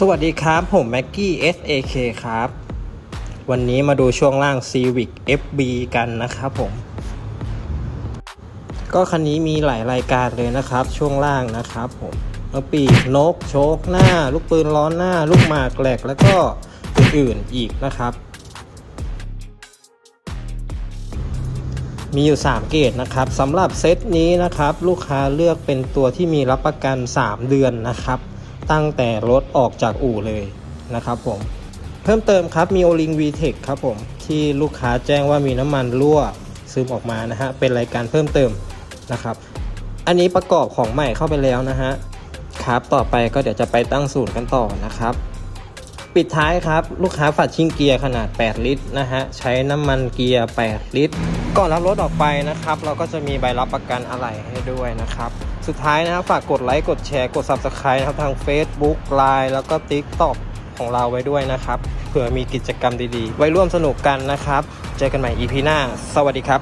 สวัสดีครับ ผมแม็กกี้ SAK ครับ วันนี้มาดูช่วงล่าง Civic FB กันนะครับผม ก็คันนี้มีหลายรายการเลยนะครับ ช่วงล่างนะครับผมเมื่อปีกนกโชคหน้า ลูกปืนล้อนหน้า ลูกหมากแหลกแล้วก็อื่นๆอีกนะครับ มีอยู่ 3 เกรดนะครับสำหรับเซตนี้นะครับ ลูกค้าเลือกเป็นตัวที่มีรับประกัน 3 เดือนนะครับ ตั้งแต่รถออกจากอู่เลยนะครับผมเพิ่มเติมครับมีโอลิงวีเทคครับผมที่ลูกค้าแจ้งว่ามีน้ำมันรั่วซึมออกมานะฮะเป็นรายการเพิ่มเติมนะครับอันนี้ประกอบของใหม่เข้าไปแล้วนะฮะครับต่อไปก็เดี๋ยวจะไปตั้งศูนย์กันต่อนะครับ ปิดท้ายครับ ลูกค้าฝัดชิงเกียร์ขนาด 8 ลิตรนะฮะ ใช้น้ำมันเกียร์ 8 ลิตร ก่อนรับรถออกไปนะครับ เราก็จะมีใบรับประกันอะไหล่ให้ด้วยนะครับ สุดท้ายนะครับฝากกดไลค์ กดแชร์ กด Subscribe นะครับ ทาง Facebook Line แล้วก็ TikTok ของเราไว้ด้วยนะครับ เผื่อมีกิจกรรมดีๆ ไว้ร่วมสนุกกันนะครับ เจอกันใหม่ EP หน้า สวัสดีครับ